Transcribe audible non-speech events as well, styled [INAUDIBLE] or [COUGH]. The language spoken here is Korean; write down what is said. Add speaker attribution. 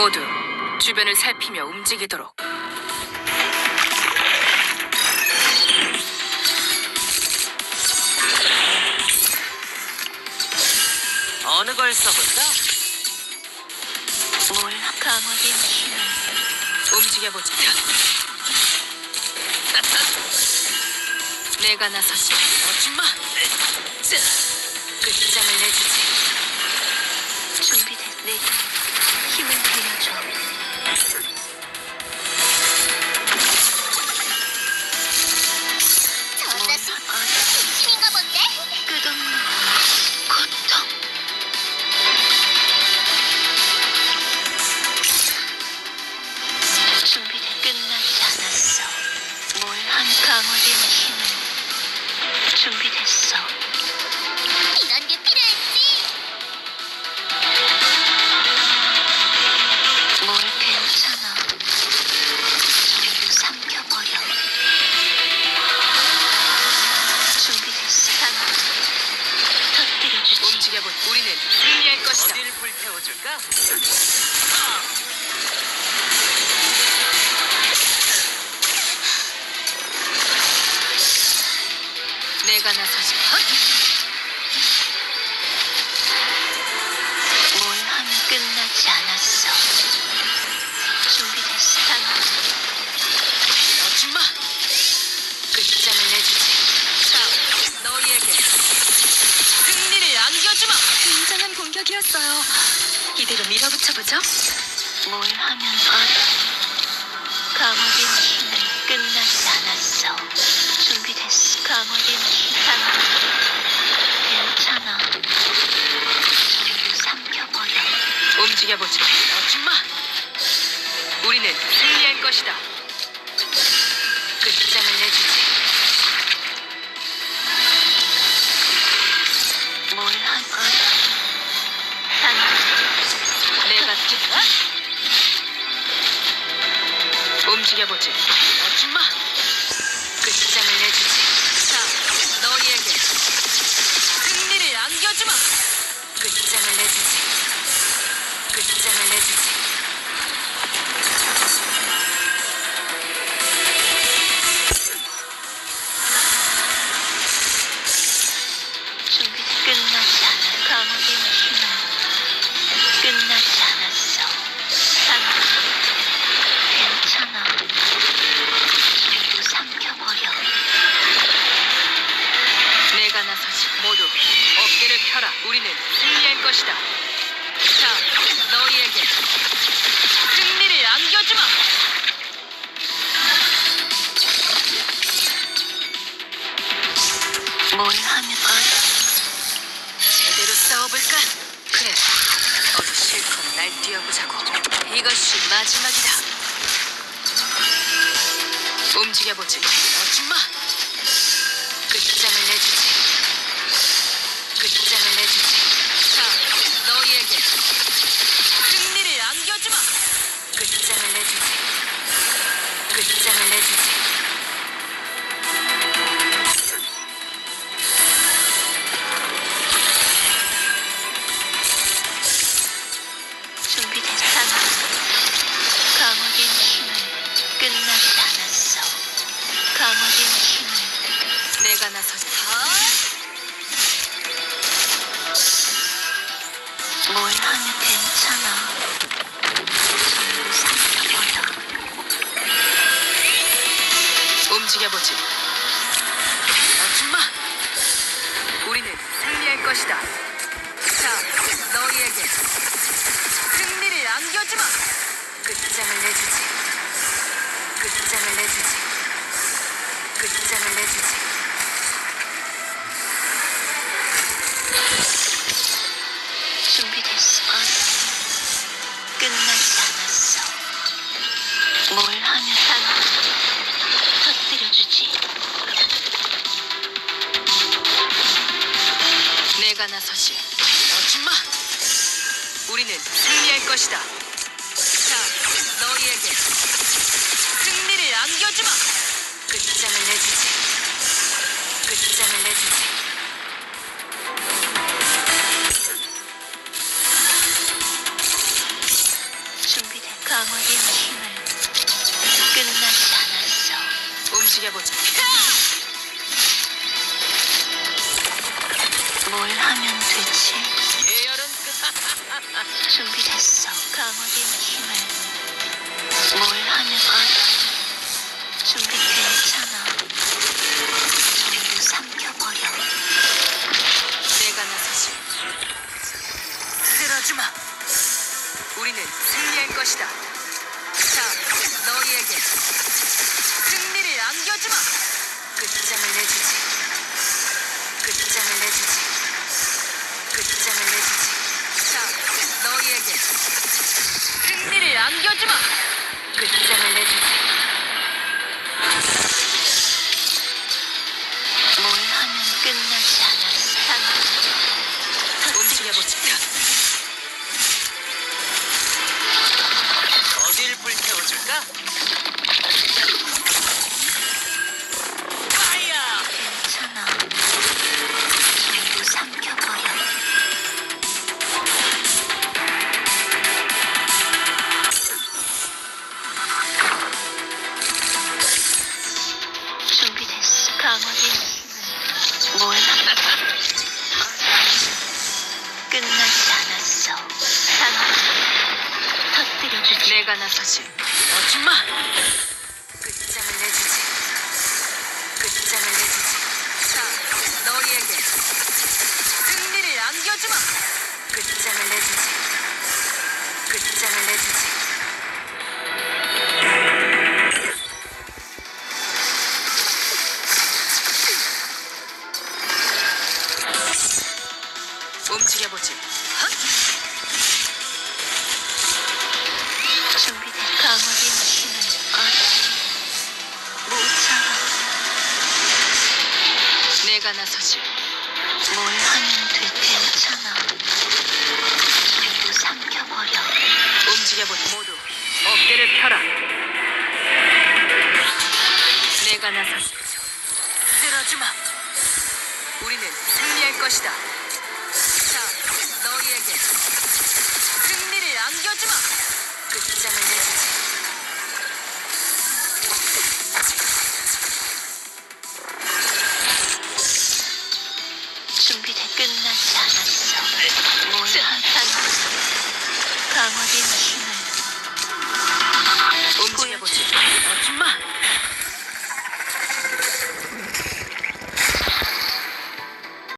Speaker 1: 모두 주변을 살피며 움직이도록.
Speaker 2: 어느 걸 써볼까?
Speaker 1: 뭘 힘을 움직여보자. [LAUGHS] 내가 나서지.
Speaker 2: 어줌마
Speaker 1: 끝장을 내주지. 준비된 내 내가 나서지. 뭘 이대로 밀어붙여보죠. 뭘 하면 어 강화된 힘을 끝나지 않았어. 준비됐어. 강화된 힘. 괜찮아. 전부 삼켜버려. 움직여보자.
Speaker 2: 어줌마
Speaker 1: 우리는 승리할 것이다. 끝장을 내주지. 움직여보지.
Speaker 2: 어줌마
Speaker 1: 것이다. 자, 너희에게 승리를 안겨주마. 뭘 하면 어 제대로 싸워볼까? 그래. 어디 실컷 날 뛰어보자고. 이것이 마지막이다. 움직여보지. 나서지. 뭘 하면 괜찮아. 움직여보지.
Speaker 2: 어줌마
Speaker 1: 우리는 승리할 것이다. 자, 너희에게 승리를 안겨주마. 끝장을 내주지. 끝장을 내주지. 끝장을 내주지. 나서지.
Speaker 2: 어줌마
Speaker 1: 우리는 승리할 것이다. 자, 너희에게 승리를 안겨주마. 끝장을 내주지. 끝장을 내주지. 강화된 힘을 뭘 하면 돼? 준비됐잖아. 전부 삼켜버려.
Speaker 2: 내가 나서지. 쓰러지 마. 우리는 승리할 것이다. 자, 너희에게 승리를 안겨주마. 끝장을 내주지. 끝장을 내주지.
Speaker 1: 끝나지 않았어. 당장 터뜨려주지.
Speaker 2: 내가 나서지. 어줌마! 끝장을 내주지. 끝장을 내주지. 자, 너희에게 승리를 안겨주마. 끝장을 내주지. 끝장을 내주지. 움직여보지. 헛!
Speaker 1: 준비된 참아.
Speaker 2: 내가 나서지.
Speaker 1: 뭘하 준비돼 끝나지 않았어. 뭘 하면 강화된